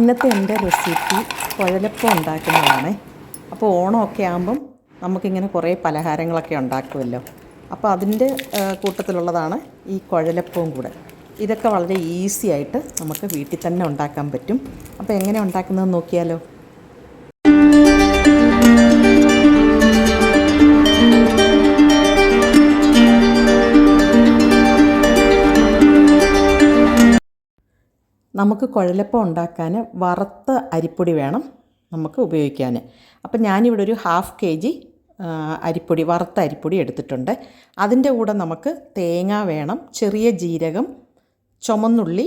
ഇന്നത്തെ എന്റെ റെസിപ്പി കുഴലപ്പം ഉണ്ടാക്കുന്നതാണ്. അപ്പോൾ ഓണമൊക്കെ ആകുമ്പം നമുക്കിങ്ങനെ കുറേ പലഹാരങ്ങളൊക്കെ ഉണ്ടാക്കുമല്ലോ. അപ്പോൾ അതിന്റെ കൂട്ടത്തിലുള്ളതാണ് ഈ കുഴലപ്പവും കൂടെ. ഇതൊക്കെ വളരെ ഈസി ആയിട്ട് നമുക്ക് വീട്ടിൽ തന്നെ ഉണ്ടാക്കാൻ പറ്റും. അപ്പോൾ എങ്ങനെ ഉണ്ടാക്കുന്നതെന്ന് നോക്കിയാലോ? നമുക്ക് കുഴലപ്പം ഉണ്ടാക്കാൻ വറുത്ത അരിപ്പൊടി വേണം നമുക്ക് ഉപയോഗിക്കാൻ. അപ്പം ഞാനിവിടെ ഒരു ഹാഫ് കെ ജി അരിപ്പൊടി വറുത്ത അരിപ്പൊടി എടുത്തിട്ടുണ്ട്. അതിന്റെ കൂടെ നമുക്ക് തേങ്ങ വേണം ചെറിയ ജീരകം ചുമന്നുള്ളി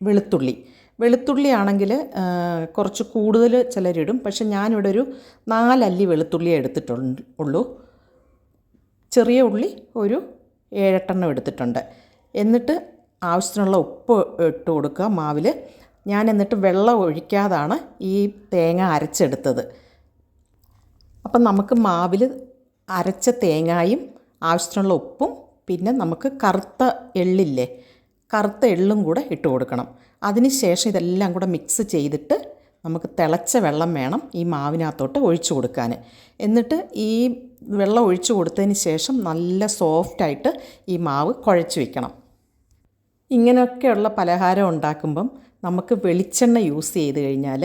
വെളുത്തുള്ളി. വെളുത്തുള്ളി ആണെങ്കിൽ കുറച്ച് കൂടുതൽ ചിലരിടും പക്ഷെ ഞാനിവിടെ ഒരു നാലല്ലി വെളുത്തുള്ളി എടുത്തിട്ടുണ്ട് ഉള്ളൂ. ചെറിയ ഉള്ളി ഒരു ഏഴെട്ടെണ്ണം എടുത്തിട്ടുണ്ട്. എന്നിട്ട് ആവശ്യത്തിനുള്ള ഉപ്പ് ഇട്ട് കൊടുക്കുക മാവിൽ ഞാൻ എന്നിട്ട് വെള്ളം ഒഴിക്കാതാണ് ഈ തേങ്ങ അരച്ചെടുത്തത്. അപ്പം നമുക്ക് മാവിൽ അരച്ച തേങ്ങായും ആവശ്യത്തിനുള്ള ഉപ്പും പിന്നെ നമുക്ക് കറുത്ത എള്ളില്ലേ കറുത്ത എള്ളും കൂടെ ഇട്ട് കൊടുക്കണം. അതിന് ശേഷം ഇതെല്ലാം കൂടെ മിക്സ് ചെയ്തിട്ട് നമുക്ക് തിളച്ച വെള്ളം വേണം ഈ മാവിനകത്തോട്ട് ഒഴിച്ചു കൊടുക്കാൻ എന്നിട്ട് ഈ വെള്ളം ഒഴിച്ചു കൊടുത്തതിന് ശേഷം നല്ല സോഫ്റ്റായിട്ട് ഈ മാവ് കുഴച്ച് വെക്കണം. ഇങ്ങനെയൊക്കെയുള്ള പലഹാരം ഉണ്ടാക്കുമ്പം നമുക്ക് വെളിച്ചെണ്ണ യൂസ് ചെയ്ത് കഴിഞ്ഞാൽ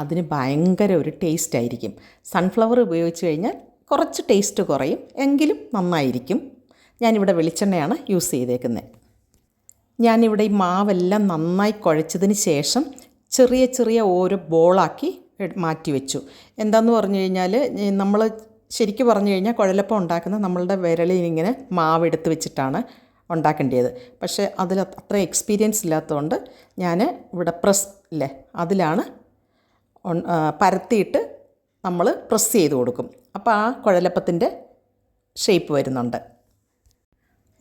അതിന് ഭയങ്കര ഒരു ടേസ്റ്റ് ആയിരിക്കും. സൺഫ്ലവർ ഉപയോഗിച്ച് കഴിഞ്ഞാൽ കുറച്ച് ടേസ്റ്റ് കുറയും എങ്കിലും നന്നായിരിക്കും. ഞാനിവിടെ വെളിച്ചെണ്ണയാണ് യൂസ് ചെയ്തേക്കുന്നത് ഞാനിവിടെ ഈ മാവെല്ലാം നന്നായി കുഴച്ചതിന് ശേഷം ചെറിയ ചെറിയ ഓരോ ബോളാക്കി മാറ്റി വെച്ചു. എന്താന്ന് പറഞ്ഞു കഴിഞ്ഞാൽ നമ്മൾ ശരിക്കും പറഞ്ഞു കഴിഞ്ഞാൽ കുഴലപ്പം ഉണ്ടാക്കുന്ന നമ്മളുടെ വിരലിൽ ഇങ്ങനെ മാവ് എടുത്ത് വെച്ചിട്ടാണ് ഉണ്ടാക്കേണ്ടത് പക്ഷേ അതിൽ അത്ര എക്സ്പീരിയൻസ് ഇല്ലാത്തതുകൊണ്ട് ഞാൻ ഇവിടെ പ്രസ് ഇല്ലേ അതിലാണ് പരത്തിയിട്ട് നമ്മൾ പ്രസ് ചെയ്ത് കൊടുക്കും. അപ്പോൾ ആ കുഴലപ്പത്തിന്റെ ഷേപ്പ് വരുന്നുണ്ട്.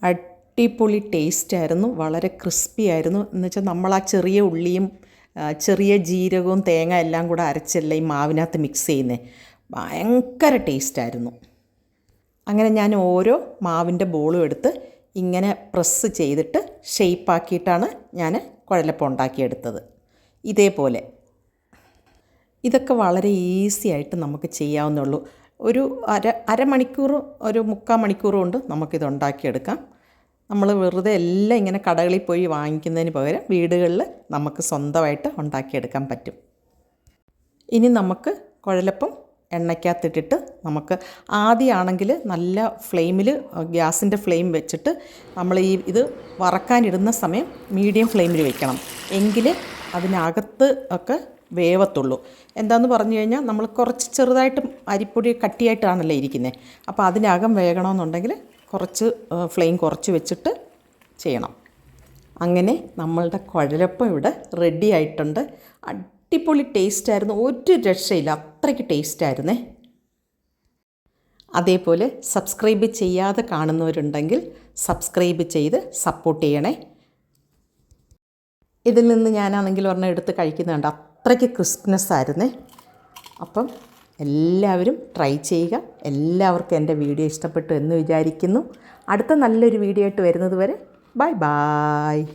അടിപൊളി ടേസ്റ്റ് ആയിരുന്നു വളരെ ക്രിസ്പി ആയിരുന്നു. എന്ന് വെച്ചാൽ നമ്മൾ ആ ചെറിയ ഉള്ളിയും ചെറിയ ജീരകവും തേങ്ങ എല്ലാം കൂടെ അരച്ചല്ല ഈ മാവിനകത്ത് മിക്സ് ചെയ്യുന്നത് ഭയങ്കര ടേസ്റ്റായിരുന്നു അങ്ങനെ ഞാൻ ഓരോ മാവിന്റെ ബോളും എടുത്ത് ഇങ്ങനെ പ്രസ് ചെയ്തിട്ട് ഷെയ്പ്പാക്കിയിട്ടാണ് ഞാൻ കുഴലപ്പം ഉണ്ടാക്കിയെടുത്തത്. ഇതേപോലെ. ഇതൊക്കെ വളരെ ഈസി ആയിട്ട് നമുക്ക് ചെയ്യാവുന്നുള്ളൂ ഒരു അര അരമണിക്കൂർ ഒരു മുക്കാൽ മണിക്കൂർ കൊണ്ട് നമുക്കിത് ഉണ്ടാക്കിയെടുക്കാം. നമ്മൾ വെറുതെ എല്ലാം ഇങ്ങനെ കടകളിൽ പോയി വാങ്ങിക്കുന്നതിന് പകരം വീടുകളിൽ നമുക്ക് സ്വന്തമായിട്ട് ഉണ്ടാക്കിയെടുക്കാൻ പറ്റും. ഇനി നമുക്ക് കുഴലപ്പം എണ്ണയ്ക്കകത്തിട്ടിട്ട് നമുക്ക് ആദ്യമാണെങ്കിൽ നല്ല ഫ്ലെയിമിൽ ഗ്യാസിന്റെ ഫ്ലെയിം വെച്ചിട്ട് നമ്മൾ ഈ ഇത് വറക്കാനിടുന്ന സമയം മീഡിയം ഫ്ലെയിമിൽ വെക്കണം. എങ്കിൽ അതിനകത്ത് ഒക്കെ വേവത്തുള്ളൂ. എന്താന്ന് പറഞ്ഞു കഴിഞ്ഞാൽ നമ്മൾ കുറച്ച് ചെറുതായിട്ട് അരിപ്പൊടി കട്ടിയായിട്ടാണല്ലോ ഇരിക്കുന്നത് അപ്പോൾ അതിനകം വേകണമെന്നുണ്ടെങ്കിൽ കുറച്ച് ഫ്ലെയിം കുറച്ച് വെച്ചിട്ട് ചെയ്യണം. അങ്ങനെ നമ്മളുടെ കുഴലപ്പം ഇവിടെ റെഡി ആയിട്ടുണ്ട്. അടിപൊളി ടേസ്റ്റായിരുന്നു ഒരു രക്ഷയില്ല. അത്രയ്ക്ക് ടേസ്റ്റായിരുന്നേ അതേപോലെ സബ്സ്ക്രൈബ് ചെയ്യാതെ കാണുന്നവരുണ്ടെങ്കിൽ സബ്സ്ക്രൈബ് ചെയ്ത് സപ്പോർട്ട് ചെയ്യണേ. ഇതിൽ നിന്ന് ഞാനാണെങ്കിൽ ഒരെണ്ണം എടുത്ത് കഴിക്കുന്നുണ്ട് അത്രയ്ക്ക് ക്രിസ്പ്നെസ് ആയിരുന്നേ. അപ്പം എല്ലാവരും ട്രൈ ചെയ്യുക. എല്ലാവർക്കും എന്റെ വീഡിയോ ഇഷ്ടപ്പെട്ടു എന്ന് വിചാരിക്കുന്നു. അടുത്ത നല്ലൊരു വീഡിയോ ആയിട്ട് വരുന്നത് വരെ ബൈ ബായ്